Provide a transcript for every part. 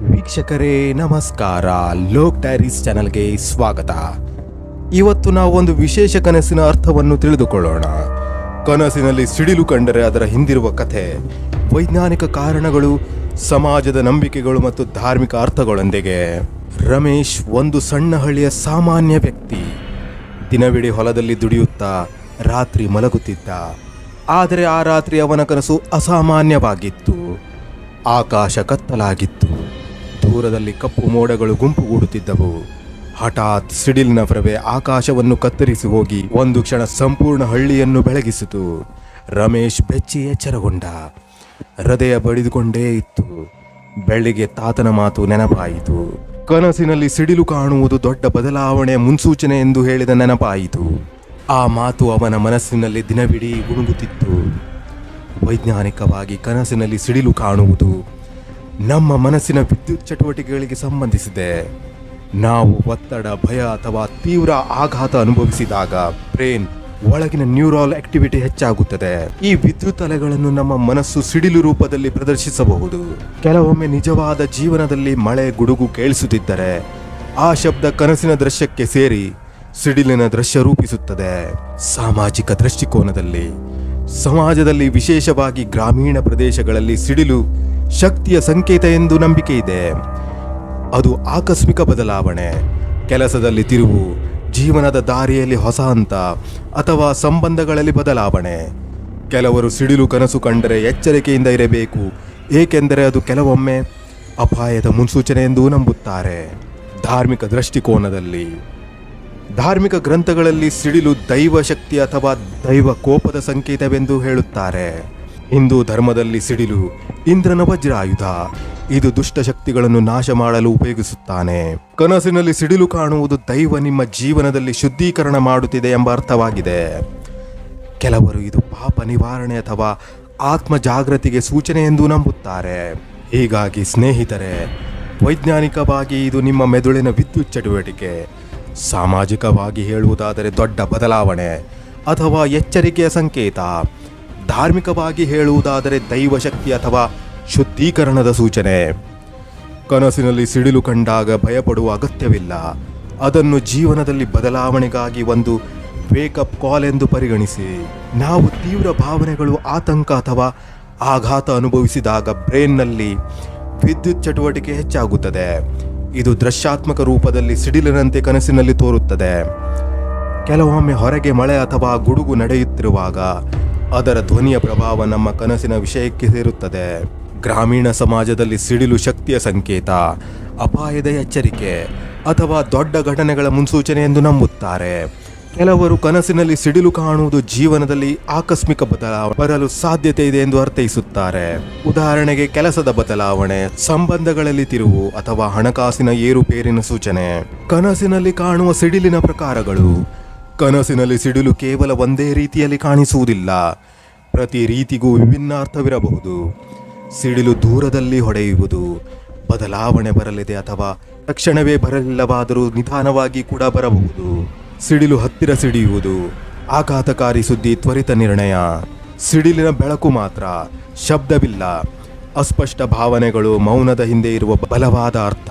ವೀಕ್ಷಕರೇ, ನಮಸ್ಕಾರ. ಲೋಕ್ ಡೈರೀಸ್ ಚಾನಲ್ಗೆ ಸ್ವಾಗತ. ಇವತ್ತು ನಾವು ಒಂದು ವಿಶೇಷ ಕನಸಿನ ಅರ್ಥವನ್ನು ತಿಳಿದುಕೊಳ್ಳೋಣ. ಕನಸಿನಲ್ಲಿ ಸಿಡಿಲು ಕಂಡರೆ ಅದರ ಹಿಂದಿರುವ ಕಥೆ. ವೈಜ್ಞಾನಿಕ ಕಾರಣಗಳು, ಸಮಾಜದ ನಂಬಿಕೆಗಳು ಮತ್ತು ಧಾರ್ಮಿಕ ಅರ್ಥಗಳೊಂದಿಗೆ. ರಮೇಶ್ ಒಂದು ಸಣ್ಣ ಹಳ್ಳಿಯ ಸಾಮಾನ್ಯ ವ್ಯಕ್ತಿ. ದಿನವಿಡೀ ಹೊಲದಲ್ಲಿ ದುಡಿಯುತ್ತಾ, ರಾತ್ರಿ ಮಲಗುತ್ತಿದ್ದ. ಆದರೆ ಆ ರಾತ್ರಿ ಅವನ ಕನಸು ಅಸಾಮಾನ್ಯವಾಗಿತ್ತು. ಆಕಾಶ ಕತ್ತಲಾಗಿತ್ತು. ದೂರದಲ್ಲಿ ಕಪ್ಪು ಮೋಡಗಳು ಗುಂಪುಗೂಡುತ್ತಿದ್ದವು ಹಠಾತ್ ಸಿಡಿಲಿನ ಪ್ರಭೆ ಆಕಾಶವನ್ನು ಕತ್ತರಿಸಿ ಹೋಗಿ ಒಂದು ಕ್ಷಣ ಸಂಪೂರ್ಣ ಹಳ್ಳಿಯನ್ನು ಬೆಳಗಿಸಿತು. ರಮೇಶ್ ಬೆಚ್ಚಿ ಎಚ್ಚರಗೊಂಡ. ಹೃದಯ ಬಡಿದುಕೊಂಡೇ ಇತ್ತು. ಬೆಳಿಗ್ಗೆ ತಾತನ ಮಾತು ನೆನಪಾಯಿತು. ಕನಸಿನಲ್ಲಿ ಸಿಡಿಲು ಕಾಣುವುದು ದೊಡ್ಡ ಬದಲಾವಣೆ ಮುನ್ಸೂಚನೆ ಎಂದು ಹೇಳಿದ ನೆನಪಾಯಿತು. ಆ ಮಾತು ಅವನ ಮನಸ್ಸಿನಲ್ಲಿ ದಿನವಿಡೀ ಗುಣುಗುತ್ತಿತ್ತು. ವೈಜ್ಞಾನಿಕವಾಗಿ ಕನಸಿನಲ್ಲಿ ಸಿಡಿಲು ಕಾಣುವುದು ನಮ್ಮ ಮನಸ್ಸಿನ ವಿದ್ಯುತ್ ಚಟುವಟಿಕೆಗಳಿಗೆ ಸಂಬಂಧಿಸಿದೆ. ನಾವು ಒತ್ತಡ, ಭಯ ಅಥವಾ ತೀವ್ರ ಆಘಾತ ಅನುಭವಿಸಿದಾಗ ಬ್ರೇನ್ ಒಳಗಿನ ನ್ಯೂರಾಲ್ ಆಕ್ಟಿವಿಟಿ ಹೆಚ್ಚಾಗುತ್ತದೆ. ಈ ವಿದ್ಯುತ್ ಅಲೆಗಳನ್ನು ನಮ್ಮ ಮನಸ್ಸು ಸಿಡಿಲು ರೂಪದಲ್ಲಿ ಪ್ರದರ್ಶಿಸಬಹುದು. ಕೆಲವೊಮ್ಮೆ ನಿಜವಾದ ಜೀವನದಲ್ಲಿ ಮಳೆ ಗುಡುಗು ಕೇಳಿಸುತ್ತಿದ್ದರೆ ಆ ಶಬ್ದ ಕನಸಿನ ದೃಶ್ಯಕ್ಕೆ ಸೇರಿ ಸಿಡಿಲಿನ ದೃಶ್ಯ ರೂಪಿಸುತ್ತದೆ. ಸಾಮಾಜಿಕ ದೃಷ್ಟಿಕೋನದಲ್ಲಿ ಸಮಾಜದಲ್ಲಿ ವಿಶೇಷವಾಗಿ ಗ್ರಾಮೀಣ ಪ್ರದೇಶಗಳಲ್ಲಿ ಸಿಡಿಲು ಶಕ್ತಿಯ ಸಂಕೇತ ಎಂದು ನಂಬಿಕೆ ಇದೆ. ಅದು ಆಕಸ್ಮಿಕ ಬದಲಾವಣೆ. ಕೆಲಸದಲ್ಲಿ ತಿರುವು, ಜೀವನದ ದಾರಿಯಲ್ಲಿ ಹೊಸ ಹಂತ ಅಥವಾ ಸಂಬಂಧಗಳಲ್ಲಿ ಬದಲಾವಣೆ. ಕೆಲವರು ಸಿಡಿಲು ಕನಸು ಕಂಡರೆ ಎಚ್ಚರಿಕೆಯಿಂದ ಇರಬೇಕು, ಏಕೆಂದರೆ ಅದು ಕೆಲವೊಮ್ಮೆ ಅಪಾಯದ ಮುನ್ಸೂಚನೆ ಎಂದು ನಂಬುತ್ತಾರೆ. ಧಾರ್ಮಿಕ ದೃಷ್ಟಿಕೋನದಲ್ಲಿ ಧಾರ್ಮಿಕ ಗ್ರಂಥಗಳಲ್ಲಿ ಸಿಡಿಲು ದೈವ ಶಕ್ತಿ ಅಥವಾ ದೈವ ಕೋಪದ ಸಂಕೇತವೆಂದು ಹೇಳುತ್ತಾರೆ. ಹಿಂದೂ ಧರ್ಮದಲ್ಲಿ ಸಿಡಿಲು ಇಂದ್ರನ ವಜ್ರಾಯುಧ. ಇದು ದುಷ್ಟ ಶಕ್ತಿಗಳನ್ನು ನಾಶ ಮಾಡಲು ಉಪಯೋಗಿಸುತ್ತಾನೆ. ಕನಸಿನಲ್ಲಿ ಸಿಡಿಲು ಕಾಣುವುದು ದೈವ ನಿಮ್ಮ ಜೀವನದಲ್ಲಿ ಶುದ್ಧೀಕರಣ ಮಾಡುತ್ತಿದೆ ಎಂಬ ಅರ್ಥವಾಗಿದೆ. ಕೆಲವರು ಇದು ಪಾಪ ನಿವಾರಣೆ ಅಥವಾ ಆತ್ಮ ಜಾಗೃತಿಗೆ ಸೂಚನೆ ಎಂದು ನಂಬುತ್ತಾರೆ. ಹೀಗಾಗಿ ಸ್ನೇಹಿತರೆ, ವೈಜ್ಞಾನಿಕವಾಗಿ ಇದು ನಿಮ್ಮ ಮೆದುಳಿನ ವಿದ್ಯುತ್ ಚಟುವಟಿಕೆ. ಸಾಮಾಜಿಕವಾಗಿ ಹೇಳುವುದಾದರೆ ದೊಡ್ಡ ಬದಲಾವಣೆ ಅಥವಾ ಎಚ್ಚರಿಕೆಯ ಸಂಕೇತ. ಧಾರ್ಮಿಕವಾಗಿ ಹೇಳುವುದಾದರೆ ದೈವಶಕ್ತಿ ಅಥವಾ ಶುದ್ಧೀಕರಣದ ಸೂಚನೆ. ಕನಸಿನಲ್ಲಿ ಸಿಡಿಲು ಕಂಡಾಗ ಭಯಪಡುವ ಅಗತ್ಯವಿಲ್ಲ. ಅದನ್ನು ಜೀವನದಲ್ಲಿ ಬದಲಾವಣೆಗಾಗಿ ಒಂದು ವೇಕಪ್ ಕಾಲ್ ಎಂದು ಪರಿಗಣಿಸಿ. ನಾವು ತೀವ್ರ ಭಾವನೆಗಳು, ಆತಂಕ ಅಥವಾ ಆಘಾತ ಅನುಭವಿಸಿದಾಗ ಬ್ರೈನ್ನಲ್ಲಿ ವಿದ್ಯುತ್ ಚಟುವಟಿಕೆ ಹೆಚ್ಚಾಗುತ್ತದೆ. ಇದು ದೃಶ್ಯಾತ್ಮಕ ರೂಪದಲ್ಲಿ ಸಿಡಿಲಿನಂತೆ ಕನಸಿನಲ್ಲಿ ತೋರುತ್ತದೆ. ಕೆಲವೊಮ್ಮೆ ಹೊರಗೆ ಮಳೆ ಅಥವಾ ಗುಡುಗು ನಡೆಯುತ್ತಿರುವಾಗ ಅದರ ಧ್ವನಿಯ ಪ್ರಭಾವ ನಮ್ಮ ಕನಸಿನ ವಿಷಯಕ್ಕೆ ಸೇರುತ್ತದೆ. ಗ್ರಾಮೀಣ ಸಮಾಜದಲ್ಲಿ ಸಿಡಿಲು ಶಕ್ತಿಯ ಸಂಕೇತ, ಅಪಾಯದ ಎಚ್ಚರಿಕೆ ಅಥವಾ ದೊಡ್ಡ ಘಟನೆಗಳ ಮುನ್ಸೂಚನೆ ಎಂದು ನಂಬುತ್ತಾರೆ. ಕೆಲವರು ಕನಸಿನಲ್ಲಿ ಸಿಡಿಲು ಕಾಣುವುದು ಜೀವನದಲ್ಲಿ ಆಕಸ್ಮಿಕ ಬದಲಾವಣೆ, ಬರಲು ಸಾಧ್ಯತೆ ಇದೆ ಎಂದು ಅರ್ಥೈಸುತ್ತಾರೆ. ಉದಾಹರಣೆಗೆ ಕೆಲಸದ ಬದಲಾವಣೆ, ಸಂಬಂಧಗಳಲ್ಲಿ ತಿರುವು ಅಥವಾ ಹಣಕಾಸಿನ ಏರುಪೇರಿನ ಸೂಚನೆ. ಕನಸಿನಲ್ಲಿ ಕಾಣುವ ಸಿಡಿಲಿನ ಪ್ರಕಾರಗಳು. ಕನಸಿನಲ್ಲಿ ಸಿಡಿಲು ಕೇವಲ ಒಂದೇ ರೀತಿಯಲ್ಲಿ ಕಾಣಿಸುವುದಿಲ್ಲ. ಪ್ರತಿ ರೀತಿಗೂ ವಿಭಿನ್ನ ಅರ್ಥವಿರಬಹುದು ಸಿಡಿಲು ದೂರದಲ್ಲಿ ಹೊಡೆಯುವುದು, ಬದಲಾವಣೆ ಬರಲಿದೆ ಅಥವಾ ತಕ್ಷಣವೇ ಬರಲಿಲ್ಲವಾದರೂ ನಿಧಾನವಾಗಿ ಕೂಡ ಬರಬಹುದು. ಸಿಡಿಲು ಹತ್ತಿರ ಸಿಡಿಯುವುದು ಆಘಾತಕಾರಿ ಸುದ್ದಿ ತ್ವರಿತ ನಿರ್ಣಯ. ಸಿಡಿಲಿನ ಬೆಳಕು ಮಾತ್ರ ಶಬ್ದವಿಲ್ಲ. ಅಸ್ಪಷ್ಟ ಭಾವನೆಗಳು ಮೌನದ ಹಿಂದೆ ಇರುವ ಬಲವಾದ ಅರ್ಥ.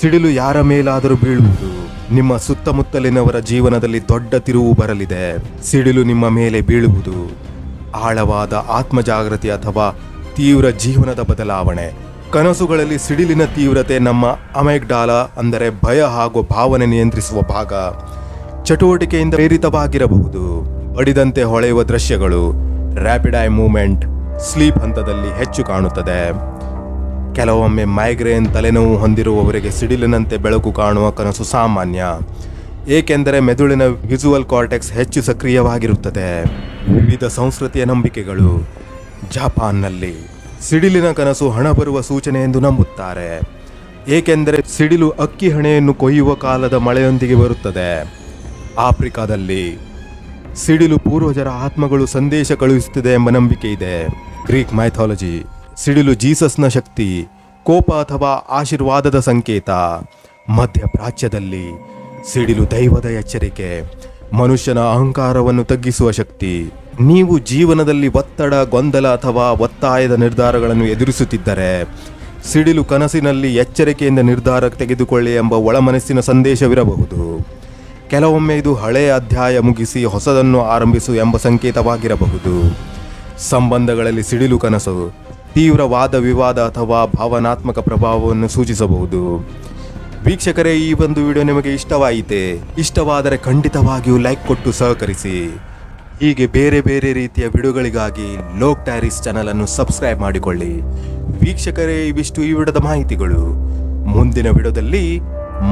ಸಿಡಿಲು ಯಾರ ಮೇಲಾದರೂ ಬೀಳುವುದು ನಿಮ್ಮ ಸುತ್ತಮುತ್ತಲಿನವರ ಜೀವನದಲ್ಲಿ ದೊಡ್ಡ ತಿರುವು ಬರಲಿದೆ. ಸಿಡಿಲು ನಿಮ್ಮ ಮೇಲೆ ಬೀಳುವುದು ಆಳವಾದ ಆತ್ಮ ಜಾಗೃತಿ ಅಥವಾ ತೀವ್ರ ಜೀವನದ ಬದಲಾವಣೆ. ಕನಸುಗಳಲ್ಲಿ ಸಿಡಿಲಿನ ತೀವ್ರತೆ ನಮ್ಮ ಅಮೆಗ್ಡಾಲ ಅಂದರೆ ಭಯ ಹಾಗೂ ಭಾವನೆ ನಿಯಂತ್ರಿಸುವ ಭಾಗ. ಚಟುವಟಿಕೆಯಿಂದ ಪ್ರೇರಿತವಾಗಿರಬಹುದು. ಬಡಿದಂತೆ ಹೊಳೆಯುವ ದೃಶ್ಯಗಳು ರ್ಯಾಪಿಡ್ ಐ ಮೂವ್ಮೆಂಟ್ ಸ್ಲೀಪ್ ಹಂತದಲ್ಲಿ ಹೆಚ್ಚು ಕಾಣುತ್ತದೆ. ಕೆಲವೊಮ್ಮೆ ಮೈಗ್ರೇನ್ ತಲೆನೋವು ಹೊಂದಿರುವವರಿಗೆ ಸಿಡಿಲಿನಂತೆ ಬೆಳಕು ಕಾಣುವ ಕನಸು ಸಾಮಾನ್ಯ. ಏಕೆಂದರೆ ಮೆದುಳಿನ ವಿಜುವಲ್ ಕಾರ್ಟೆಕ್ಸ್ ಹೆಚ್ಚು ಸಕ್ರಿಯವಾಗಿರುತ್ತದೆ. ವಿವಿಧ ಸಂಸ್ಕೃತಿಯ ನಂಬಿಕೆಗಳು ಜಪಾನ್ನಲ್ಲಿ ಸಿಡಿಲಿನ ಕನಸು ಹಣ ಬರುವ ಸೂಚನೆ ಎಂದು ನಂಬುತ್ತಾರೆ. ಏಕೆಂದರೆ ಸಿಡಿಲು ಅಕ್ಕಿ ಹಣೆಯನ್ನು ಕೊಯ್ಯುವ ಕಾಲದ ಮಳೆಯೊಂದಿಗೆ ಬರುತ್ತದೆ. ಆಫ್ರಿಕಾದಲ್ಲಿ ಸಿಡಿಲು ಪೂರ್ವಜರ ಆತ್ಮಗಳು ಸಂದೇಶ ಕಳುಹಿಸುತ್ತಿದೆ ಎಂಬ ನಂಬಿಕೆ ಇದೆ. ಗ್ರೀಕ್ ಮೈಥಾಲಜಿ ಸಿಡಿಲು ಜೀಸಸ್ನ ಶಕ್ತಿ, ಕೋಪ ಅಥವಾ ಆಶೀರ್ವಾದದ ಸಂಕೇತ. ಮಧ್ಯ ಪ್ರಾಚ್ಯದಲ್ಲಿ ಸಿಡಿಲು ದೈವದ ಎಚ್ಚರಿಕೆ, ಮನುಷ್ಯನ ಅಹಂಕಾರವನ್ನು ತಗ್ಗಿಸುವ ಶಕ್ತಿ. ನೀವು ಜೀವನದಲ್ಲಿ ಒತ್ತಡ, ಗೊಂದಲ ಅಥವಾ ಒತ್ತಾಯದ ನಿರ್ಧಾರಗಳನ್ನು ಎದುರಿಸುತ್ತಿದ್ದರೆ, ಸಿಡಿಲು ಕನಸಿನಲ್ಲಿ ಎಚ್ಚರಿಕೆಯಿಂದ ನಿರ್ಧಾರ ತೆಗೆದುಕೊಳ್ಳಿ ಎಂಬ ಒಳಮನಸ್ಸಿನ ಸಂದೇಶವಿರಬಹುದು. ಕೆಲವೊಮ್ಮೆ ಇದು ಹಳೆಯ ಅಧ್ಯಾಯ ಮುಗಿಸಿ ಹೊಸದನ್ನು ಆರಂಭಿಸು ಎಂಬ ಸಂಕೇತವಾಗಿರಬಹುದು. ಸಂಬಂಧಗಳಲ್ಲಿ ಸಿಡಿಲು ಕನಸು, ತೀವ್ರ ವಾದ ವಿವಾದ ಅಥವಾ ಭಾವನಾತ್ಮಕ ಪ್ರಭಾವವನ್ನು ಸೂಚಿಸಬಹುದು. ವೀಕ್ಷಕರೇ, ಈ ಒಂದು ವಿಡಿಯೋ ನಿಮಗೆ ಇಷ್ಟವಾಯಿತೆ? ಇಷ್ಟವಾದರೆ ಖಂಡಿತವಾಗಿಯೂ ಲೈಕ್ ಕೊಟ್ಟು ಸಹಕರಿಸಿ. ಹೀಗೆ ಬೇರೆ ಬೇರೆ ರೀತಿಯ ವಿಡಿಯೋಗಳಿಗಾಗಿ ಲೋಕ್ ಟ್ಯಾರಿಸ್ ಚಾನಲನ್ನು ಸಬ್ಸ್ಕ್ರೈಬ್ ಮಾಡಿಕೊಳ್ಳಿ. ವೀಕ್ಷಕರೇ, ಇವಿಷ್ಟು ಈ ವಿಡದ ಮಾಹಿತಿಗಳು. ಮುಂದಿನ ವಿಡಿಯೋದಲ್ಲಿ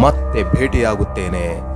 ಮತ್ತೆ ಭೇಟಿಯಾಗುತ್ತೇನೆ.